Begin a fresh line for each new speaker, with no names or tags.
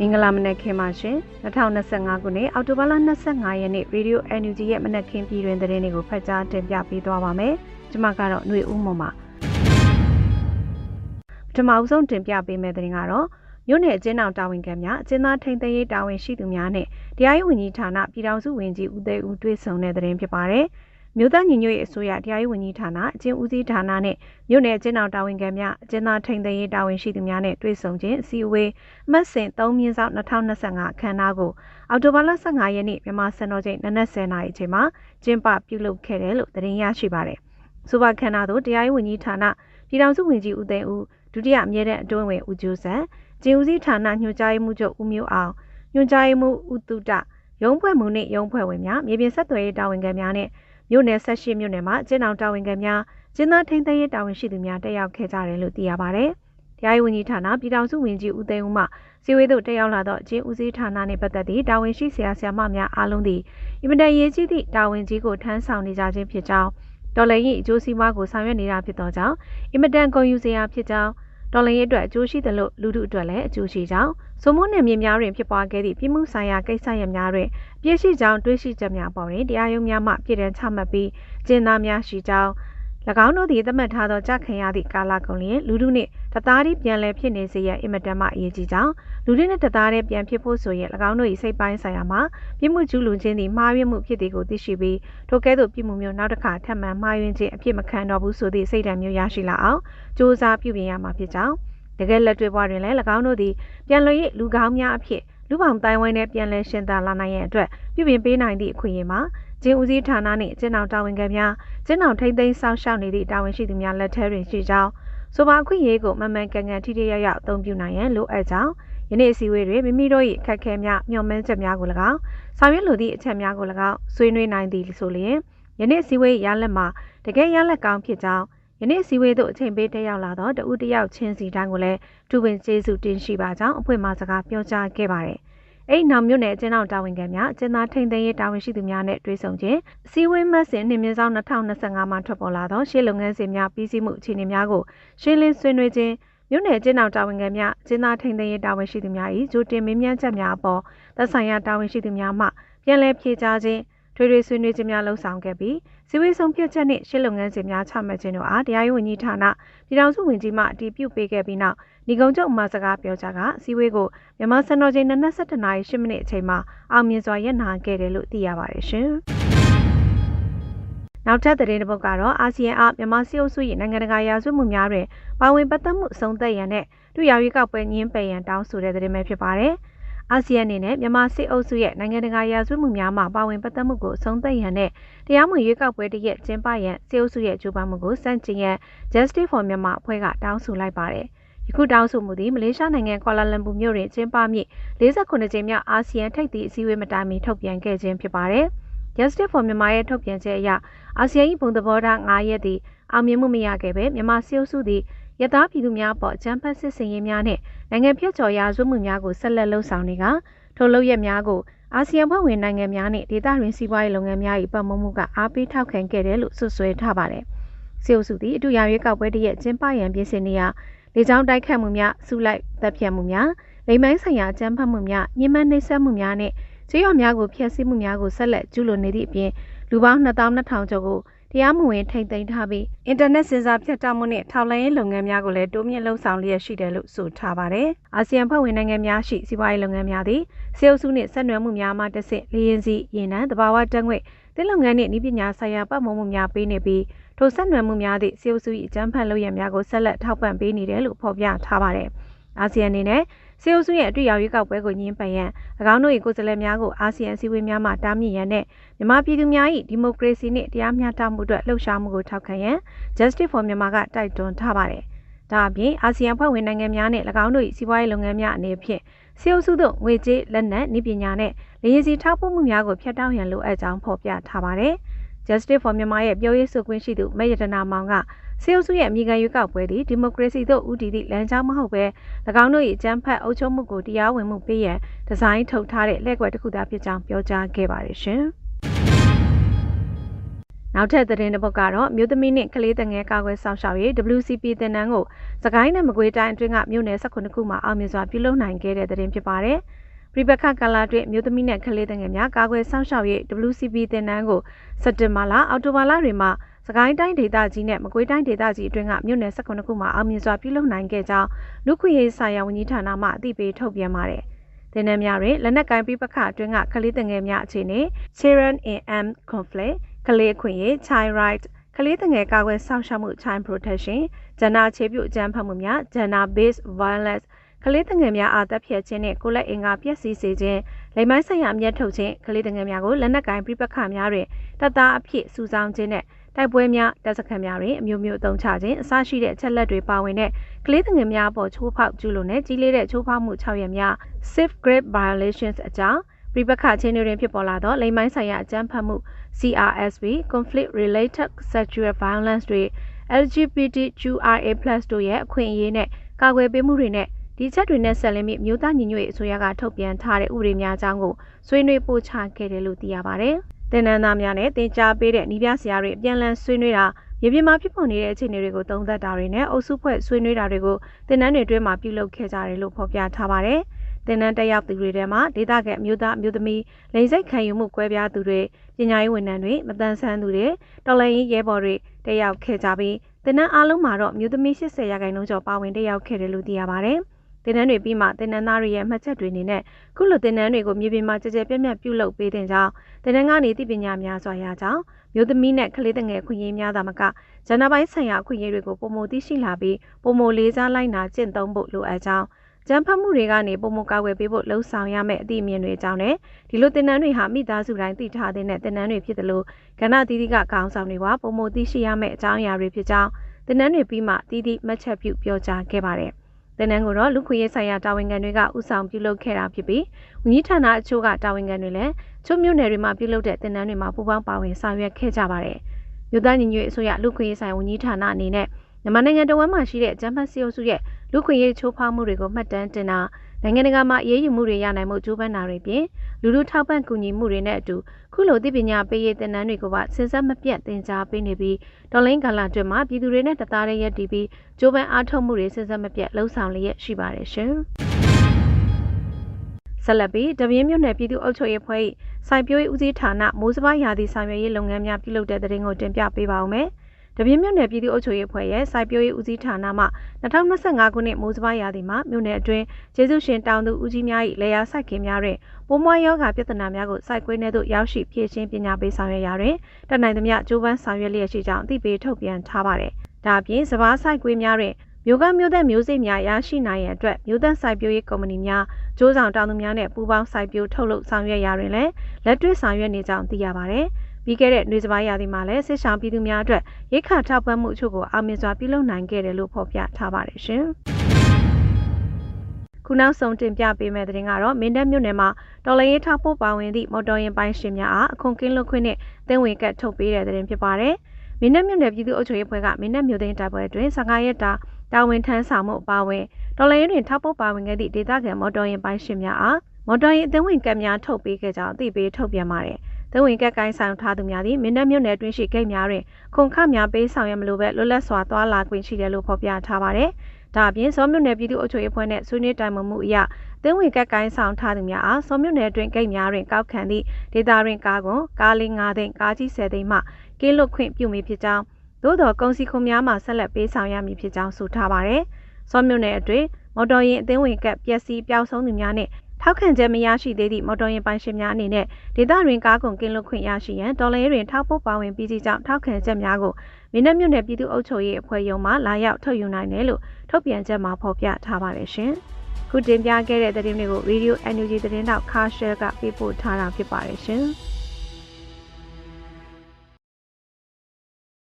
မင်္ဂလာမနက်ခင်းပါရှင်2025ခုနှစ်အောက်တိုဘာလ25ရက်နေ့ Radio NUG ရဲ့မနက်ခင်းပြည်တွင်သတင်းတွေကိုဖတ်ကြားတင်ပြပေးသွားပါမယ်ကျွန်မကတော့ຫນွေဦးမုံပါပထမအဆုံးတင်ပြပေးမယ့်သတင်းကတော့မြို့နယ်အကျဉ်းအောင်တာဝန်ခံများအကျဉ်းသားထိန်းသိမ်းရေးတာဝန်ရှိသူများနဲ့တရားရေးဝန်ကြီးဌာနပြည်ထောင်စုဝန်ကြီးဦးသိန်းဦးတွေ့ဆုံတဲ့သတင်းဖြစ်ပါတယ် မြို့သားညီညွတ်ရေးအစိုးရတရားရေးဝန်ကြီးဌာနအကျဉ်းဦးစီးဌာနနဲ့မြို့နယ်အကျဉ်းအောင်တာဝန်ခံများအကျဉ်းသားထိန်းသိမ်းရေးတာဝန်ရှိသူများနဲ့တွေ့ဆုံခြင်းအစည်းအဝေးအမှတ်စဉ်3မြင်းဆောင်2025အခမ်းအနားကိုအောက်တိုဘာလ15ရက်နေ့မြန်မာစံတော်ချိန်နနက်10:00နာရီအချိန်မှာကျင်းပပြုလုပ်ခဲ့တယ်လို့သတင်းရရှိပါတယ်။ဆိုပါခမ်းနားသို့တရားရေးဝန်ကြီးဌာနပြည်ထောင်စုဝန်ကြီးဦးသိန်းဦးဒုတိယအမြဲတမ်းအတွင်းဝင်ဦးကျိုးဆန်ကျင်းဦးစီးဌာနညွှန်ကြားရေးမှူးချုပ်ဦးမျိုးအောင်ညွှန်ကြားရေးမှူးဦးတုဒရုံးဖွဲ့မှုနှင့်ရုံးဖွဲ့ဝင်များမြေပြင်ဆက်သွယ်ရေးတာဝန်ခံများနဲ့ မြို့နယ်ဆက်ရှိမြို့နယ်မှာကျင်းအောင်တာဝန်ခံများကျင်းသားထိန်းသိမ်းရေးတာဝန်ရှိသူများတက်ရောက်ခဲ့ကြတယ်လို့သိရပါတယ်။တရားရေးဝန်ကြီးဌာနပြည်ထောင်စုဝန်ကြီးဦးသိန်းဦးမှစီဝေးသို့တက်ရောက်လာသောကျင်းဦးစီးဌာနနှင့်ပတ်သက်သည့်တာဝန်ရှိဆရာဆရာမများအားလုံးသည်အင်မတန်ရေးကြီးသည့်တာဝန်ကြီးကိုထမ်းဆောင်နေကြခြင်းဖြစ်ကြောင်းတော်လှန်ရေးအကျိုးစီးပွားကိုဆောင်ရွက်နေတာဖြစ်သောကြောင့်အင်မတန်ဂုဏ်ယူစရာဖြစ်ကြောင်း တော်လှန်ရေးအတွက်အကျိုးရှိသလိုလူထုအတွက်လည်းအကျိုးရှိကြောင်းစုံမုန်းနယ်မြေများတွင်ဖြစ်ပွားခဲ့သည့်ပြည်မှုဆိုင်ရာကိစ္စရပ်များတွင်အပြည့်ရှိကြောင်းတွေးရှိချက်များပေါ်တွင်တရားရုံးများမှပြည်ထန်ချမှတ်ပြီးကျင်းသားများရှိကြောင်း၎င်းတို့သည်သတ်မှတ်ထားသောကြခံရသည့်ကာလကုန်လျင်လူထုနှင့် တသားတည်းပြန်လည်ဖြစ်နေစေရန်အင်မတန်မှအရေးကြီးကြောင်းလူထုနှင့်တသားတည်းပြန်ဖြစ်ဖို့ဆိုရင်၎င်းတို့၏စိတ်ပိုင်းဆိုင်ရာမှာပြစ်မှုကျူးလွန်ခြင်းသည်မှားယွင်းမှုဖြစ်သည်ကိုသိရှိပြီးထိုကဲ့သို့ပြစ်မှုမျိုးနောက်တစ်ခါထပ်မံမှားယွင်းခြင်းအဖြစ်မခံတော့ဘူးဆိုသည့်စိတ်ဓာတ်မျိုးရရှိလာအောင်စ조사ပြုပြင်ရမှာဖြစ်ကြောင်းတကယ်လက်တွေ့ဘဝတွင်လည်း၎င်းတို့သည်ပြန်လည်၍လူကောင်းများအဖြစ်လူပေါင်းတိုင်းဝိုင်းနဲ့ပြန်လည်ရှင်သန်လာနိုင်ရန်အတွက်ပြုပြင်ပေးနိုင်သည့်အခွင့်အရေးမှာကျင်းဦးစီးဌာနနှင့်ကျင်းအောင်တာဝန်ခံများကျင်းအောင်ထိမ့်သိမ်းဆောင်ရှောက်နေသည့်တာဝန်ရှိသူများလက်ထဲတွင်ရှိကြောင်း ဆိုပါအခွင့်အရေးကိုမမှန်ကန်ကန်ထိထိရောက်ရောက်အသုံးပြုနိုင်ရန်လိုအပ်ကြောင်းယနေ့အစည်းအဝေးတွင်မိမိတို့၏အခက်အခဲများမျှော်မှန်းချက်များကို၎င်းဆောင်ရွက်လိုသည့်အချက်များကို၎င်းဆွေးနွေးနိုင်သည်ဆိုလျင်ယနေ့အစည်းအဝေးရလဒ်မှာတကယ်ရလဒ်ကောင်းဖြစ်ကြောင်းယနေ့စီဝေးသို့အချိန်ပေးတက်ရောက်လာသောတဦးတယောက်ချင်းစီတိုင်းကိုလည်းတူပင်ကျေးဇူးတင်ရှိပါကြောင်းအဖွဲ့မှစကားပြောကြားခဲ့ပါတယ်။ အဲ့နောက်မြို့နယ်အကျဉ်းအောင်တာဝန်ခံများအကျဉ်းသားထိန်းသိမ်းရေးတာဝန်ရှိသူများနဲ့တွေ့ဆုံခြင်းစီဝေးမတ်စဉ်နှင်းမြင့်ဆောင်2025မှာထွက်ပေါ်လာသောရှေ့လုပ်ငန်းစဉ်များပြီးစီးမှုအခြေအနေများကိုရှင်းလင်းဆွေးနွေးခြင်းမြို့နယ်ကျင်းအောင်တာဝန်ခံများကျင်းသားထိန်းသိမ်းရေးတာဝန်ရှိသူများ၏ဂျိုတင်မင်းမြန်းချက်များအပေါ်သက်ဆိုင်ရာတာဝန်ရှိသူများမှပြန်လည်ဖြေကြားခြင်း ထွေထွေဆွေးနွေးခြင်းများလှုပ်ဆောင်ခဲ့ပြီးစီဝေးဆုံးဖြတ်ချက်နှင့်ရှစ်လုပ်ငန်းစဉ်များချမှတ်ခြင်းတို့အားတရားရေးဝန်ကြီးဌာနပြည်ထောင်စုဝန်ကြီးမှအတည်ပြုပေးခဲ့ပြီးနောက်ညီကုံချုပ်မှစကားပြောကြားကစီဝေးကိုမြန်မာစံတော်ချိန်၂၇နာရီ၈မိနစ်အချိန်မှာအောင်မြင်စွာရပ်နာခဲ့တယ်လို့သိရပါတယ်ရှင်။နောက်ထပ်သတင်းတစ်ပုဒ်ကတော့အာဆီယံအားမြန်မာစစ်အုပ်စု၏နိုင်ငံတကာရာဇဝတ်မှုများတွင်ပါဝင်ပတ်သက်မှုအဆုံးသတ်ရန်နဲ့တူရရွေးကောက်ပွဲညှင်းပယ်ရန်တောင်းဆိုတဲ့သတင်းပဲဖြစ်ပါတယ်။ အာဆီယံအနေနဲ့မြန်မာစစ်အုပ်စုရဲ့နိုင်ငံတကာရာဇဝတ်မှုများမှာပါဝင်ပတ်သက်မှုကိုအဆုံးသတ်ရန်နဲ့တရားမဝင်ရွေးကောက်ပွဲတရက်ကျင်းပရန်စစ်အုပ်စုရဲ့ကြိုးပမ်းမှုကိုစန့်ကျင်ရန် Justice for Myanmar အဖွဲ့ကတောင်းဆိုလိုက်ပါတယ်။ယခုတောင်းဆိုမှုသည်မလေးရှားနိုင်ငံကွာလာလမ်ပူမြို့တွင်ကျင်းပမည့်48ကြိမ်မြောက်အာဆီယံထိပ်သီးအစည်းအဝေးမတိုင်မီထုတ်ပြန်ခဲ့ခြင်းဖြစ်ပါတယ်။ Justice for Myanmar ရဲ့ထုတ်ပြန်ချက်အရအာဆီယံ၏ဘုံသဘောထား9ရက်သည်အောင်မြင်မှုမရခဲ့ပဲမြန်မာစစ်အုပ်စုသည် ရသားပြည်သူများအပေါ်အကြမ်းဖက်စစ်ဆင်ရေးများနဲ့နိုင်ငံဖြတ်ကျော်ရာဇဝတ်မှုများကိုဆက်လက်လှုံ့ဆော်နေကထိုလုပ်ရက်များကိုအာဆီယံဖွဲ့ဝင်နိုင်ငံများနှင့်ဒေသတွင်းစီးပွားရေးလုပ်ငန်းများ၏ပတ်မမှုကအားပေးထောက်ခံခဲ့တယ်လို့ဆွဆွဲထားပါတယ်။စီအိုစုသည်အတူရရွေးကောက်ပွဲတရက်ကျင်းပရန်ပြင်ဆင်နေရာလေကြောင်းတိုက်ခတ်မှုများစုလိုက်တပ်ဖြတ်မှုများလိမ်မိုင်းဆိုင်ရာအကြမ်းဖက်မှုများညှဉ်းပန်းနှိပ်စက်မှုများနဲ့ကျေးရွာများကိုဖျက်ဆီးမှုများကိုဆက်လက်ကျူးလွန်နေသည့်အပြင်လူပေါင်း2200ကျော်ကို တရားမဝင်ထိန်သိမ်းထားပြီးအင်တာနက်စင်ဆာဖြတ်တောက်မှုနဲ့ထောက်လှမ်းရေးလုပ်ငန်းများကိုလည်းတိုးမြင့်လှုပ်ဆောင်လျက်ရှိတယ်လို့ဆိုထားပါတယ်။အာဆီယံဖွဲ့ဝင်နိုင်ငံများရှိစီးပွားရေးလုပ်ငန်းများသည်စေအုပ်စုနှင့်ဆက်နွယ်မှုများမှတစ်ဆင့်လျင်စီရင်နံတဘာဝတက်ငွေ့တင်းလုပ်ငန်းနှင့်ဤပညာဆိုင်ရာပတ်မုံမှုများပေးနေပြီးထိုဆက်နွယ်မှုများသည့်စေအုပ်စု၏အကြမ်းဖက်လုပ်ရများကိုဆက်လက်ထောက်ပံ့ပေးနေတယ်လို့ဖော်ပြထားပါတယ်။အာဆီယံအနေနဲ့ စေအုပ်စုရဲ့အတွေ့အကြုံရွေးကောက်ပွဲကိုညှင်းပယ်ရန်၎င်းတို့၏ကိုယ်စားလှယ်များကိုအာဆီယံစည်းဝေးများမှတားမြစ်ရန်နဲ့မြန်မာပြည်သူများ၏ဒီမိုကရေစီနှင့်တရားမျှတမှုအတွက်လှုပ်ရှားမှုကိုထောက်ခံရန် Justice for Myanmar ကတိုက်တွန်းထားပါတယ်။ဒါအပြင်အာဆီယံဖွဲ့ဝင်နိုင်ငံများနဲ့၎င်းတို့၏စီးပွားရေးလုပ်ငန်းများအနေဖြင့်စေအုပ်စုတို့ငွေကြေးလက်နက်နည်းပညာနဲ့လေယာဉ်စီထောက်ပို့မှုများကိုဖျက်တောက်ရန်လိုအပ်ကြောင်းဖော်ပြထားပါတယ်။ Justice for Myanmar ရဲ့ပြောရေးဆိုခွင့်ရှိသူမဲရတနာမောင်က စေအုပ်စုရဲ့အမိခံရွေးကောက်ပွဲသည်ဒီမိုကရေစီသို့ဦးတည်သည့်လမ်းကြောင်းမဟုတ်ဘဲ၎င်းတို့၏အကြမ်းဖက်အုပ်ချုပ်မှုကိုတရားဝင်မှုပေးရန်ဒီဇိုင်းထုတ်ထားတဲ့လက်ကွက်တစ်ခုသာဖြစ်ကြောင်းပြောကြားခဲ့ပါတယ်ရှင်။နောက်ထပ်သတင်းတစ်ပုဒ်ကတော့မြို့သမီးနှင့်ကလေးတငယ်ကာကွယ်ဆောင်ရှောက်ရေး WCP တင်နန်းကိုစကိုင်းနဲ့မကွေးတိုင်းအတွင်းကမြို့နယ်18ခုမှာအောင်မြင်စွာပြုလုပ်နိုင်ခဲ့တဲ့သတင်းဖြစ်ပါတယ်။ပြိပခကာလာတွင်မြို့သမီးနဲ့ကလေးတငယ်များကာကွယ်ဆောင်ရှောက်ရေး WCP တင်နန်းကိုစက်တင်ဘာလအောက်တိုဘာလတွင်မှ စကိုင်းတိုင်းဒေသကြီးနဲ့မကွေးတိုင်းဒေသကြီးအတွင်းကမြို့နယ်18ခုမှာအောင်မြင်စွာပြုလုပ်နိုင်ခဲ့ကြောင်းလူခွင့်ရေးဆိုင်ရာဝန်ကြီးဌာနမှအသိပေးထုတ်ပြန်ပါတယ်။တင်နန်းများတွင်လက်နက်ကိုင်ပြိပခအတွင်းကကလေးတငယ်များအခြေအနေ Children in Armed Conflict ကလေးအခွင့်အရေး Child Right ကလေးတငယ်ကာကွယ်စောင့်ရှောက်မှု Child Protection ဂျန်နာခြေပြုအကြမ်းဖက်မှုများ Gender Based Violence ကလေးတငယ်များအားတပ်ဖြတ်ခြင်းနဲ့ကိုလက်အင်္ဂါပျက်စီးစေခြင်းလိမ်မိုင်းဆိုင်ရာအမျက်ထုတ်ခြင်းကလေးတငယ်များကိုလက်နက်ကင်ပြပခများတွင်တပ်သားအဖြစ်စုဆောင်းခြင်းနဲ့ တိုက်ပွဲများတပ်စခန်းများတွင်အမျိုးမျိုးအသုံးချခြင်းအစရှိတဲ့အချက်လက်တွေပါဝင်တဲ့ကလေးငယ်များအပေါ်ချိုးဖောက်ကျူးလွန်တဲ့ကြီးလေးတဲ့ချိုးဖောက်မှု6ရက်များ safe grade violations အကြောင်းပြပခချင်းတွင်ဖြစ်ပေါ်လာသောလိမ်မိုင်းဆိုင်ရာအကြမ်းဖက်မှု CRSV conflict related sexual violence တွေ LGBTQIA+ တို့ရဲ့အခွင့်အရေးနဲ့ကာကွယ်ပေးမှုတွေနဲ့ဒီချက်တွေနဲ့ဆက်လင်းပြီးမြို့သားညီညွတ်ရေးအစိုးရကထုတ်ပြန်ထားတဲ့ဥပဒေများအကြောင်းကိုဆွေးနွေးပို့ချခဲ့တယ်လို့သိရပါတယ်။ တင်နန်းသားများနဲ့တင် जा ပေးတဲ့နီးပြဆရာတွေအပြန်လည်ဆွေးနွေးတာမြေပြင်မှာဖြစ်ပေါ်နေတဲ့အခြေအနေတွေကိုသုံးသပ်တာတွေနဲ့အုပ်စုဖွဲ့ဆွေးနွေးတာတွေကိုတင်နန်းတွေအတွင်းမှာပြုလုပ်ခဲ့ကြတယ်လို့ဖော်ပြထားပါတယ်။တင်နန်းတက်ရောက်သူတွေထဲမှာဒေသခံအမျိုးသားအမျိုးသမီးလိင်စိတ်ခံယူမှုကွဲပြားသူတွေပညာရေးဝန်ထမ်းတွေမတန်ဆန်းသူတွေတော်လှန်ရေးရဲဘော်တွေတက်ရောက်ခဲ့ကြပြီးတင်နန်းအားလုံးမှာတော့မြို့သမီး80ရာခိုင်နှုန်းကျော်ပါဝင်တက်ရောက်ခဲ့တယ်လို့သိရပါတယ်။ တင်နန်းတွေပြီးမှတင်နန်းသားတွေရဲ့မှတ်ချက်တွေအနေနဲ့ခုလိုတင်နန်းတွေကိုမြေပြင်မှာကြကြပြတ်ပြတ်ပြုလုပ်ပေးတဲ့ကြောင်းတင်နန်းကနေသိပညာများစွာရကြောင်းမြို့သမီးနဲ့ကလေးတငယ်ခွင့်ရေးများသာမကဂျန်နာပိုင်းဆိုင်ရာခွင့်ရေးတွေကိုပုံမသိရှိလာပြီးပုံမလေးစားလိုက်နာကျင့်သုံးဖို့လိုအပ်ကြောင်းကျန်းဖတ်မှုတွေကနေပုံမကာကွယ်ပေးဖို့လှုံ့ဆော်ရမယ့်အသည့်အမြင်တွေအကြောင်းနဲ့ဒီလိုတင်နန်းတွေဟာမိသားစုတိုင်းသိထားတဲ့တင်နန်းတွေဖြစ်တယ်လို့ကဏ္ဍသီးသီးကကောင်းဆောင်တွေကပုံမသိရှိရမယ့်အကြောင်းအရာတွေဖြစ်ကြောင်းတင်နန်းတွေပြီးမှတည်တည်မှတ်ချက်ပြုပြောကြားခဲ့ပါတယ်။။ တင်နန်းကိုတော့လူခွေရေးဆိုင်ရာတာဝန်ခံတွေကဥဆောင်ပြုလုပ်ခဲ့တာဖြစ်ပြီးဝန်ကြီးဌာနအချို့ကတာဝန်ခံတွေလည်းချို့မြို့နယ်တွေမှာပြုလုပ်တဲ့တင်နန်းတွေမှာပူးပေါင်းပါဝင်ဆောင်ရွက်ခဲ့ကြပါတယ်။မြို့သားညီညွတ်ရေးအစိုးရလူခွေရေးဆိုင်ဝန်ကြီးဌာနအနေနဲ့မြန်မာနိုင်ငံတော်ဝန်မှရှိတဲ့ဂျမတ်စီအုပ်စုရဲ့လူခွေရေးချိုးဖောက်မှုတွေကိုမှတ်တမ်းတင်တာ နိုင်ငံတကာမှာအရေးယူမှုတွေရနိုင်မှုကြိုးပမ်းတာတွေပြင်လူလူထောက်ပံ့ကူညီမှုတွေနဲ့အတူခုလိုသိပညာပေးရေးသင်တန်းတွေကိုပါစဉ်ဆက်မပြတ်သင်ကြားပေးနေပြီးဒေါ်လိန်ကာလာတွင်မှာပြည်သူတွေနဲ့တသားတည်းရက်တည်ပြီးကြိုးပမ်းအားထုတ်မှုတွေစဉ်ဆက်မပြတ်လှုံ့ဆော်လျက်ရှိပါတယ်ရှင်။ဆက်လက်ပြီးတပြင်းမြို့နယ်ပြည်သူ့အုပ်ချုပ်ရေးဖွဲ့၏စိုက်ပျိုးရေးဦးစီးဌာနမိုးစပါးရာသီဆောင်ရွက်ရေးလုပ်ငန်းများပြုလုပ်တဲ့တဲ့ရင်ကိုတင်ပြပေးပါဦးမယ်။ တပြင်းမြို့နယ်ပြည်သူ့အုပ်ချုပ်ရေးအဖွဲ့ရဲ့စိုက်ပျိုးရေးဦးစီးဌာနမှ2025ခုနှစ်မိုးစပါးရာသီမှာမြို့နယ်အတွင်းကျေးဇူးရှင်တောင်သူဦးကြီးများ၏လေယာစိုက်ခင်များတွင်ပိုးမွှားယောဂပြဿနာများကိုစိုက်ကွင်းထဲသို့ရောက်ရှိဖြည့်ရှင်းပညာပေးဆောင်ရွက်ရာတွင်တနိုင်သမျှကြိုးပမ်းဆောင်ရွက်လျက်ရှိကြောင်းအသိပေးထုတ်ပြန်ထားပါတယ်။ဒါအပြင်စပားစိုက်ကွင်းများတွင်မျိုးကမျိုးသက်မျိုးစိတ်များရရှိနိုင်ရန်အတွက်မျိုးသက်စိုက်ပျိုးရေးကုမ္ပဏီများစ조사တောင်သူများနဲ့ပူးပေါင်းစိုက်ပျိုးထုတ်လုပ်ဆောင်ရွက်ရာတွင်လည်းလက်တွေ့ဆောင်ရွက်နေကြောင်းသိရပါတယ်။ ပြီးခဲ့တဲ့နှွေစပိုင်းရာသီမှာလည်းစစ်ဆောင်ပြည်သူများအတွက်ရိတ်ခါထောက်ပံ့မှုအချို့ကိုအောင်မြင်စွာပြုလုပ်နိုင်ခဲ့တယ်လို့ဖော်ပြထားပါတယ်ရှင်။ခုနောက်ဆုံးတင်ပြပေးမယ့်သတင်းကတော့မင်းတပ်မြို့နယ်မှာတော်လရေးထောက်ပို့ပါဝင်သည့်မော်တော်ယာဉ်ပိုင်းရှင်များအားအခွန်ကင်းလွတ်ခွင့်နဲ့သင်ဝင်ကတ်ထုတ်ပေးတဲ့သတင်းဖြစ်ပါတယ်။မင်းတပ်မြို့နယ်ပြည်သူ့အုပ်ချုပ်ရေးဖွဲ့ကမင်းတပ်မြို့သိမ်းတပ်ပွဲတွင်15ရက်တာတာဝန်ထမ်းဆောင်မှုအပါအဝင်တော်လရေးတွင်ထောက်ပို့ပါဝင်ခဲ့သည့်ဒေသခံမော်တော်ယာဉ်ပိုင်းရှင်များအားမော်တော်ယာဉ်အသင်းဝင်ကတ်များထုတ်ပေးခဲ့ကြောင်းအသိပေးထုတ်ပြန်ပါတယ်။ သဝင်ကက်ကိုင်းဆောင်ထားသူများသည်မင်းတပ်မြို့နယ်တွင်းရှိဂိတ်များတွင်ခုံခများပေးဆောင်ရမလို့ပဲလွတ်လပ်စွာသွားလာခွင့်ရှိတယ်လို့ဖော်ပြထားပါတယ်။ဒါအပြင်စောမြို့နယ်ပြည်သူ့အုပ်ချုပ်ရေးဖွဲ့နဲ့ဆွေးနွေးတိုင်ပင်မှုအရသင်းဝင်ကက်ကိုင်းဆောင်ထားသူများအားစောမြို့နယ်တွင်ဂိတ်များတွင်ကောက်ခံသည့်ဒေသတွင်ကားကွန်ကားလေး9သိန်းကားကြီး10သိန်းမှကင်းလွတ်ခွင့်ပြုမည်ဖြစ်ကြောင်းသို့တော်ကုန်စည်ခွန်များမှဆက်လက်ပေးဆောင်ရမည်ဖြစ်ကြောင်းဆိုထားပါတယ်။စောမြို့နယ်အတွင်းမော်တော်ယာဉ်အသင်းဝင်ကက်ပျက်စီးပျောက်ဆုံးသူများနဲ့ ထောက်ခံချက်မရရှိသေးသည့်မော်တော်ယာဉ်ပိုင်ရှင်များအနေနဲ့ဒေသတွင်ကားကုန်ကင်းလွတ်ခွင့်ရရှိရန်တော်လှန်ရေးတွင်ထောက်ပို့ပါဝင်ပြီးစီကြောင့်ထောက်ခံချက်များကိုမင်းတပ်မြို့နယ်ပြည်သူ့အုပ်ချုပ်ရေးအဖွဲ့ရုံးမှလာရောက်ထုတ်ယူနိုင်တယ်လို့ထုတ်ပြန်ချက်မှာဖော်ပြထားပါတယ်ရှင်။ခုတင်ပြခဲ့တဲ့သတင်းတွေကို Radio NUG သတင်းတောက်ခါရှယ်ကပေးပို့ထားတာဖြစ်ပါတယ်ရှင်။